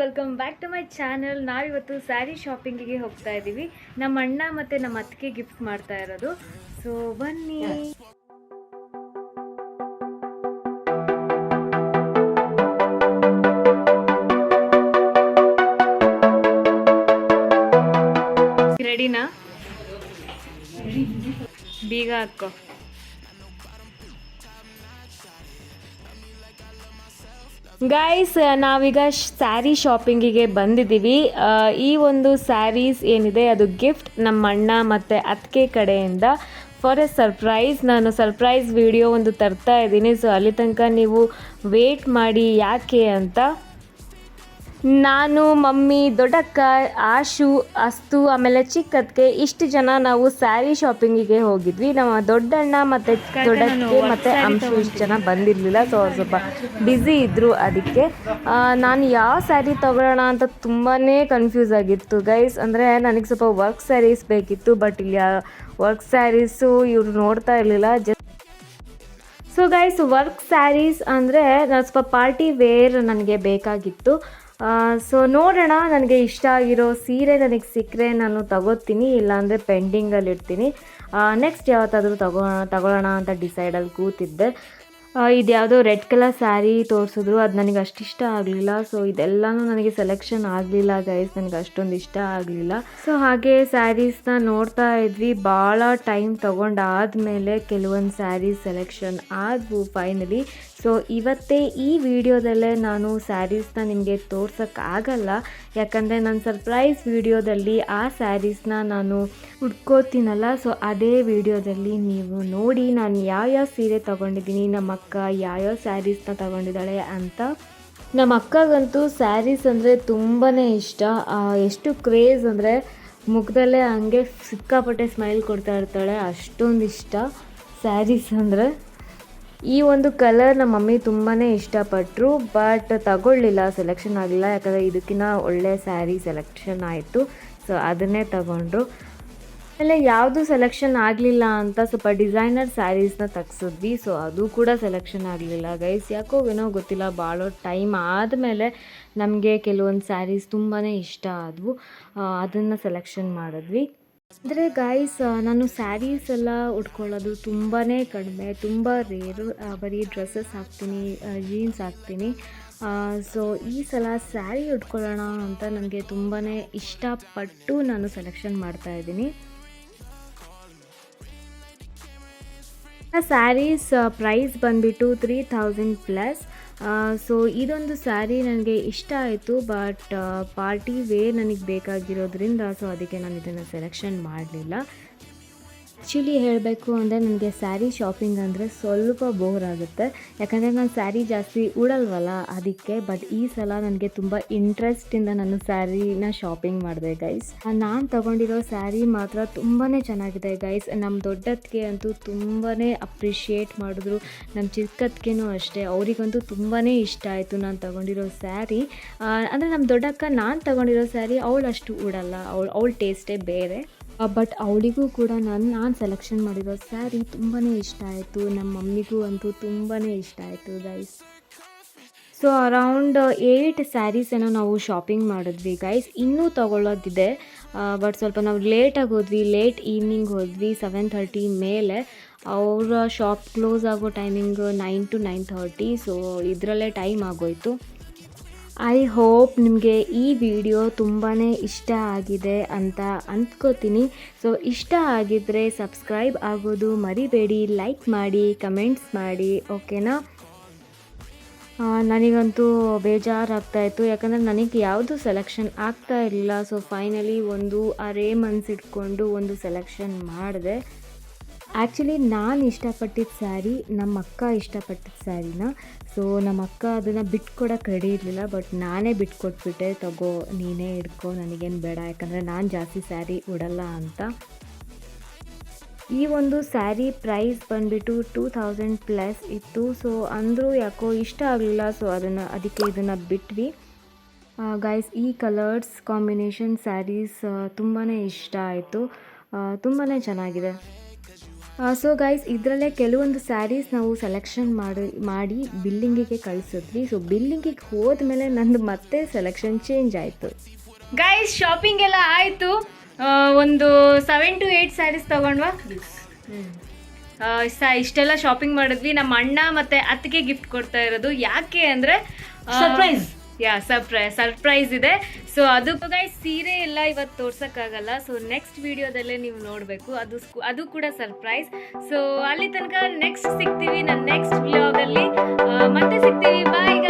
Welcome back to my channel ನಾವಿವತ್ತು ಸ್ಯಾರಿ ಶಾಪಿಂಗಿಗೆ ಹೋಗ್ತಾ ಇದ್ದೀವಿ ನಮ್ಮ ಅಣ್ಣ ಮತ್ತು ನಮ್ಮ ಅತ್ತಿಗೆ ಗಿಫ್ಟ್ ಮಾಡ್ತಾ ಇರೋದು. ಸೊ ಬನ್ನಿ. ರೆಡಿನಾ ಬೀಗ ಹಾಕೋ. ಗೈಸ್ ನಾವೀಗ ಸ್ಯಾರಿ ಶಾಪಿಂಗಿಗೆ ಬಂದಿದ್ದೀವಿ. ಈ ಒಂದು ಸ್ಯಾರೀಸ್ ಏನಿದೆ, ಅದು ಗಿಫ್ಟ್ ನಮ್ಮ ಅಣ್ಣ ಮತ್ತು ಅತ್ತಿಗೆ ಕಡೆಯಿಂದ ಫಾರ್ ಎ ಸರ್ಪ್ರೈಸ್ ನಾನು ಸರ್ಪ್ರೈಸ್ ವಿಡಿಯೋ ಒಂದು ತರ್ತಾ ಇದ್ದೀನಿ. ಸೊ ಅಲ್ಲಿ ತನಕ ನೀವು ವೇಟ್ ಮಾಡಿ ಯಾಕೆ ಅಂತ ನಾನು ಮಮ್ಮಿ ದೊಡ್ಡಕ್ಕ ಆಶು ಅಸ್ತು ಆಮೇಲೆ ಚಿಕ್ಕದಕ್ಕೆ ಇಷ್ಟು ಜನ ನಾವು ಸ್ಯಾರಿ ಶಾಪಿಂಗಿಗೆ ಹೋಗಿದ್ವಿ. ನಮ್ಮ ದೊಡ್ಡಣ್ಣ ಮತ್ತು ದೊಡ್ಡಕ್ಕೆ ಮತ್ತು ಅಂಶು ಇಷ್ಟು ಜನ ಬಂದಿರಲಿಲ್ಲ. ಸೊ ಅವ್ರು ಸ್ವಲ್ಪ ಬ್ಯುಸಿ ಇದ್ದರು ಅದಕ್ಕೆ. ನಾನು ಯಾವ ಸ್ಯಾರಿ ತಗೊಳ್ಳೋಣ ಅಂತ ತುಂಬಾ ಕನ್ಫ್ಯೂಸ್ ಆಗಿತ್ತು. ಗೈಸ್ ಅಂದರೆ ನನಗೆ ಸ್ವಲ್ಪ ವರ್ಕ್ ಸ್ಯಾರೀಸ್ ಬೇಕಿತ್ತು ಬಟ್ ಇಲ್ಲಿ ವರ್ಕ್ ಸ್ಯಾರೀಸು ಇವ್ರು ನೋಡ್ತಾ ಇರಲಿಲ್ಲ. Just so guys work saris ಅಂದರೆ ನಾನು ಸ್ವಲ್ಪ ಪಾರ್ಟಿ ವೇರ್ ನನಗೆ ಬೇಕಾಗಿತ್ತು. ಸೊ ನೋಡೋಣ, ನನಗೆ ಇಷ್ಟ ಆಗಿರೋ ಸೀರೆ ನನಗೆ ಸಿಕ್ಕರೆ ನಾನು ತಗೋತೀನಿ, ಇಲ್ಲಾಂದರೆ ಪೆಂಡಿಂಗಲ್ಲಿ ಇಡ್ತೀನಿ ನೆಕ್ಸ್ಟ್ ಯಾವತ್ತಾದರೂ ತಗೋ, ತಗೊಳ್ಳೋಣ ಅಂತ ಡಿಸೈಡಲ್ಲಿ ಕೂತಿದ್ದೆ. ಆ, ಇದ್ಯಾವುದೋ ರೆಡ್ ಕಲರ್ ಸ್ಯಾರಿ ತೋರಿಸಿದ್ರು. ಅದು ನನಗೆ ಅಷ್ಟಿಷ್ಟ ಆಗಲಿಲ್ಲ. ಸೊ ಇದೆಲ್ಲನೂ ನನಗೆ ಸೆಲೆಕ್ಷನ್ ಆಗಲಿಲ್ಲ ಗೈಸ್ ನನಗೆ ಅಷ್ಟೊಂದು ಇಷ್ಟ ಆಗಲಿಲ್ಲ. ಸೊ ಹಾಗೆ ಸ್ಯಾರೀಸ್ನ ನೋಡ್ತಾ ಇದ್ವಿ. ಭಾಳ ಟೈಮ್ ತಗೊಂಡಾದ್ಮೇಲೆ ಕೆಲವೊಂದು ಸ್ಯಾರೀಸ್ ಸೆಲೆಕ್ಷನ್ ಆದವು ಫೈನಲಿ ಸೊ ಇವತ್ತೇ ಈ ವಿಡಿಯೋದಲ್ಲೇ ನಾನು ಸ್ಯಾರೀಸ್ನ ನಿಮಗೆ ತೋರ್ಸೋಕ್ಕಾಗಲ್ಲ ಯಾಕಂದರೆ ನನ್ನ ಸರ್ಪ್ರೈಸ್ ವಿಡಿಯೋದಲ್ಲಿ ಆ ಸ್ಯಾರೀಸ್ನ ನಾನು ಹುಡ್ಕೋತೀನಲ್ಲ ಸೊ ಅದೇ ವಿಡಿಯೋದಲ್ಲಿ ನೀವು ನೋಡಿ ನಾನು ಯಾವ್ಯಾವ ಸೀರೆ ತೊಗೊಂಡಿದ್ದೀನಿ ನಮ್ಮ ಅಕ್ಕ, ಯಾವ್ಯಾವ ಸ್ಯಾರೀಸ್ನ ತಗೊಂಡಿದ್ದಾಳೆ ಅಂತ. ನಮ್ಮ ಅಕ್ಕಗಂತೂ ಸ್ಯಾರೀಸ್ ಅಂದರೆ ತುಂಬಾ ಇಷ್ಟ. ಎಷ್ಟು ಕ್ರೇಜ್ ಅಂದರೆ ಮುಖದಲ್ಲೇ ಹಂಗೆ ಸಿಕ್ಕಾಪಟ್ಟೆ ಸ್ಮೈಲ್ ಕೊಡ್ತಾ ಇರ್ತಾಳೆ. ಅಷ್ಟೊಂದು ಇಷ್ಟ. ಸ್ಯಾರೀಸ್ ಅಂದರೆ ಈ ಒಂದು ಕಲರ್ ನಮ್ಮ ಮಮ್ಮಿ ತುಂಬಾ ಇಷ್ಟಪಟ್ಟರು ಬಟ್ ತಗೊಳ್ಳಿಲ್ಲ ಸೆಲೆಕ್ಷನ್ ಆಗಲಿಲ್ಲ. ಯಾಕಂದರೆ ಇದಕ್ಕಿಂತ ಒಳ್ಳೆ ಸ್ಯಾರಿ ಸೆಲೆಕ್ಷನ್ ಆಯಿತು. ಸೊ ಅದನ್ನೇ ತಗೊಂಡ್ರು. ಆಮೇಲೆ ಯಾವುದು ಸೆಲೆಕ್ಷನ್ ಆಗಲಿಲ್ಲ ಅಂತ ಸ್ವಲ್ಪ ಡಿಸೈನರ್ ಸ್ಯಾರೀಸ್ನ ತೆಗ್ಸಿದ್ವಿ. ಸೊ ಅದು ಕೂಡ ಸೆಲೆಕ್ಷನ್ ಆಗಲಿಲ್ಲ. ಗೈಸ್ ಯಾಕೋ ಏನೋ ಗೊತ್ತಿಲ್ಲ ಭಾಳ ಟೈಮ್ ಆದಮೇಲೆ ನಮಗೆ ಕೆಲವೊಂದು ಸ್ಯಾರೀಸ್ ತುಂಬಾ ಇಷ್ಟ ಆದವು. ಅದನ್ನು ಸೆಲೆಕ್ಷನ್ ಮಾಡಿದ್ವಿ. ಅಂದರೆ ಗಾಯ್ಸ್ ನಾನು ಸ್ಯಾರೀಸ್ ಎಲ್ಲ ಉಟ್ಕೊಳ್ಳೋದು ತುಂಬಾ ಕಡಿಮೆ. ತುಂಬ ರೇರು ಬರೀ ಡ್ರೆಸ್ಸಸ್ ಹಾಕ್ತೀನಿ ಜೀನ್ಸ್ ಹಾಕ್ತೀನಿ. ಸೊ ಈ ಸಲ ಸ್ಯಾರಿ ಉಟ್ಕೊಳ್ಳೋಣ ಅಂತ ನನಗೆ ತುಂಬಾ ಇಷ್ಟಪಟ್ಟು ನಾನು ಸೆಲೆಕ್ಷನ್ ಮಾಡ್ತಾ ಸ್ಯಾರೀಸ್ ಪ್ರೈಸ್ ಬಂದುಬಿಟ್ಟು ತ್ರೀ ಥೌಸಂಡ್ ಪ್ಲಸ್ ಸೊ ಇದೊಂದು ಸ್ಯಾರಿ ನನಗೆ ಇಷ್ಟ ಆಯಿತು ಬಟ್ ಪಾರ್ಟಿ ವೇರ್ ನನಗೆ ಬೇಕಾಗಿರೋದ್ರಿಂದ ಸೊ ಅದಕ್ಕೆ ನಾನು ಇದನ್ನು ಸೆಲೆಕ್ಷನ್ ಮಾಡಲಿಲ್ಲ. ಆ್ಯಕ್ಚುಲಿ ಹೇಳಬೇಕು ಅಂದರೆ ನನಗೆ ಸ್ಯಾರಿ ಶಾಪಿಂಗ್ ಅಂದರೆ ಸ್ವಲ್ಪ ಬೋರ್ ಆಗುತ್ತೆ. ಯಾಕಂದರೆ ನಾನು ಸ್ಯಾರಿ ಜಾಸ್ತಿ ಉಡಲ್ವಲ್ಲ ಅದಕ್ಕೆ ಬಟ್ ಈ ಸಲ ನನಗೆ ತುಂಬ ಇಂಟ್ರೆಸ್ಟಿಂದ ನಾನು ಸ್ಯಾರಿನ ಶಾಪಿಂಗ್ ಮಾಡಿದೆ ಗೈಸ್ ನಾನು ತಗೊಂಡಿರೋ ಸ್ಯಾರಿ ಮಾತ್ರ ತುಂಬಾ ಚೆನ್ನಾಗಿದೆ ಗೈಸ್ ನಮ್ಮ ದೊಡ್ಡದಕ್ಕೆ ಅಂತೂ ತುಂಬಾ ಅಪ್ರಿಷಿಯೇಟ್ ಮಾಡಿದ್ರು. ನಮ್ಮ ಚಿಕ್ಕದಕ್ಕೇನೂ ಅಷ್ಟೇ. ಅವರಿಗಂತೂ ತುಂಬಾ ಇಷ್ಟ ಆಯಿತು ನಾನು ತಗೊಂಡಿರೋ ಸ್ಯಾರಿ ಅಂದರೆ ನಮ್ಮ ದೊಡ್ಡಕ್ಕ ನಾನು ತಗೊಂಡಿರೋ ಸ್ಯಾರಿ ಅವಳು ಅಷ್ಟು ಉಡಲ್ಲ. ಅವಳು, ಅವಳ ಟೇಸ್ಟೇ ಬೇರೆ. ಬಟ್ ಅವಳಿಗೂ ಕೂಡ ನಾನು ನಾನು ಸೆಲೆಕ್ಷನ್ ಮಾಡಿರೋ ಸ್ಯಾರಿ ತುಂಬಾ ಇಷ್ಟ ಆಯಿತು. ನಮ್ಮ ಮಮ್ಮಿಗೂ ಅಂತೂ ತುಂಬಾ ಇಷ್ಟ ಆಯಿತು guys so around eight saris ಏನೋ ನಾವು ಶಾಪಿಂಗ್ ಮಾಡಿದ್ವಿ ಗೈಸ್ ಇನ್ನೂ ತಗೊಳ್ಳೋದಿದೆ. ಬಟ್ ಸ್ವಲ್ಪ ನಾವು ಲೇಟಾಗಿ ಹೋದ್ವಿ ಲೇಟ್ ಈವ್ನಿಂಗ್ ಹೋದ್ವಿ ಸೆವೆನ್ ಥರ್ಟಿ ಮೇಲೆ. ಅವರ ಶಾಪ್ ಕ್ಲೋಸ್ ಆಗೋ timing nine to nine thirty so ಇದರಲ್ಲೇ ಟೈಮ್ ಆಗೋಯ್ತು. ಐ ಹೋಪ್ ನಿಮಗೆ ಈ ವಿಡಿಯೋ ತುಂಬಾ ಇಷ್ಟ ಆಗಿದೆ ಅಂತ ಅಂದ್ಕೋತೀನಿ. ಸೊ ಇಷ್ಟ ಆಗಿದ್ದರೆ ಸಬ್ಸ್ಕ್ರೈಬ್ ಆಗೋದು ಮರಿಬೇಡಿ. ಲೈಕ್ ಮಾಡಿ ಕಮೆಂಟ್ಸ್ ಮಾಡಿ ಓಕೆನಾ ನನಗಂತೂ ಬೇಜಾರಾಗ್ತಾಯಿತ್ತು ಯಾಕಂದರೆ ನನಗೆ ಯಾವುದು ಸೆಲೆಕ್ಷನ್ ಆಗ್ತಾ ಇರಲಿಲ್ಲ ಸೊ ಫೈನಲಿ ಒಂದು ಅರೇ ಮನ್ಸಿಟ್ಕೊಂಡು ಒಂದು ಸೆಲೆಕ್ಷನ್ ಮಾಡಿದೆ. ಆ್ಯಕ್ಚುಲಿ ನಾನು ಇಷ್ಟಪಟ್ಟಿದ್ದ ಸ್ಯಾರಿ ನಮ್ಮ ಅಕ್ಕ ಇಷ್ಟಪಟ್ಟಿದ್ದ ಸ್ಯಾರಿನ ಸೊ ನಮ್ಮ ಅಕ್ಕ ಅದನ್ನು ಬಿಟ್ಕೊಡೋಕೆ ರೆಡಿ ಇರಲಿಲ್ಲ ಬಟ್ ನಾನೇ ಬಿಟ್ಕೊಟ್ಬಿಟ್ಟೆ, ತಗೋ, ನೀನೇ ಹಿಡ್ಕೊ, ನನಗೇನು ಬೇಡ, ಯಾಕಂದರೆ ನಾನು ಜಾಸ್ತಿ ಸ್ಯಾರಿ ಉಡಲ್ಲ ಅಂತ. ಈ ಒಂದು ಸ್ಯಾರಿ ಪ್ರೈಸ್ ಬಂದುಬಿಟ್ಟು ಟೂ ತೌಸಂಡ್ ಪ್ಲಸ್ ಇತ್ತು. ಸೊ ಅಂದರೂ ಯಾಕೋ ಇಷ್ಟ ಆಗಲಿಲ್ಲ ಸೊ ಅದನ್ನು, ಅದಕ್ಕೆ ಇದನ್ನು ಬಿಟ್ವಿ. ಗೈಸ್ ಈ ಕಲರ್ಸ್ ಕಾಂಬಿನೇಷನ್ ಸ್ಯಾರೀಸ್ ತುಂಬಾ ಇಷ್ಟ ಆಯಿತು. ತುಂಬಾ ಚೆನ್ನಾಗಿದೆ. ಸೊ ಗೈಸ್ ಇದರಲ್ಲೇ ಕೆಲವೊಂದು ಸ್ಯಾರೀಸ್ ನಾವು ಸೆಲೆಕ್ಷನ್ ಮಾಡಿ ಮಾಡಿ ಬಿಲ್ಲಿಂಗಿಗೆ ಕಳಿಸಿದ್ವಿ. ಸೊ ಬಿಲ್ಲಿಂಗಿಗೆ ಹೋದ್ಮೇಲೆ ನಂದು ಮತ್ತೆ ಸೆಲೆಕ್ಷನ್ ಚೇಂಜ್ ಆಯಿತು. ಗೈಸ್ ಶಾಪಿಂಗ್ ಎಲ್ಲ ಆಯಿತು. ಒಂದು ಸೆವೆನ್ ಟು ಏಯ್ಟ್ ಸ್ಯಾರೀಸ್ ತಗೊಂಡ್ವಾ? ಸ ಇಷ್ಟೆಲ್ಲ ಶಾಪಿಂಗ್ ಮಾಡಿದ್ವಿ. ನಮ್ಮ ಅಣ್ಣ ಮತ್ತೆ ಅತ್ತಿಗೆ ಗಿಫ್ಟ್ ಕೊಡ್ತಾ ಇರೋದು. ಯಾಕೆ ಅಂದರೆ ಸರ್ಪ್ರೈಸ್ ಯಾ ಸರ್ಪ್ರೈಸ್ ಸರ್ಪ್ರೈಸ್ ಇದೆ. ಸೊ ಅದು ಗೈ ಸೀರೆ ಎಲ್ಲ ಇವತ್ತು ತೋರ್ಸಕ್ಕಾಗಲ್ಲ. ಸೊ ನೆಕ್ಸ್ಟ್ ವಿಡಿಯೋದಲ್ಲೇ ನೀವು ನೋಡಬೇಕು. ಅದು ಅದು ಕೂಡ ಸರ್ಪ್ರೈಸ್ ಸೊ ಅಲ್ಲಿ ತನಕ ನೆಕ್ಸ್ಟ್ ಸಿಗ್ತೀವಿ. ನನ್ನ ನೆಕ್ಸ್ಟ್ ವ್ಲಾಗಲ್ಲಿ ಮತ್ತೆ ಸಿಗ್ತೀವಿ. ಬಾಯ್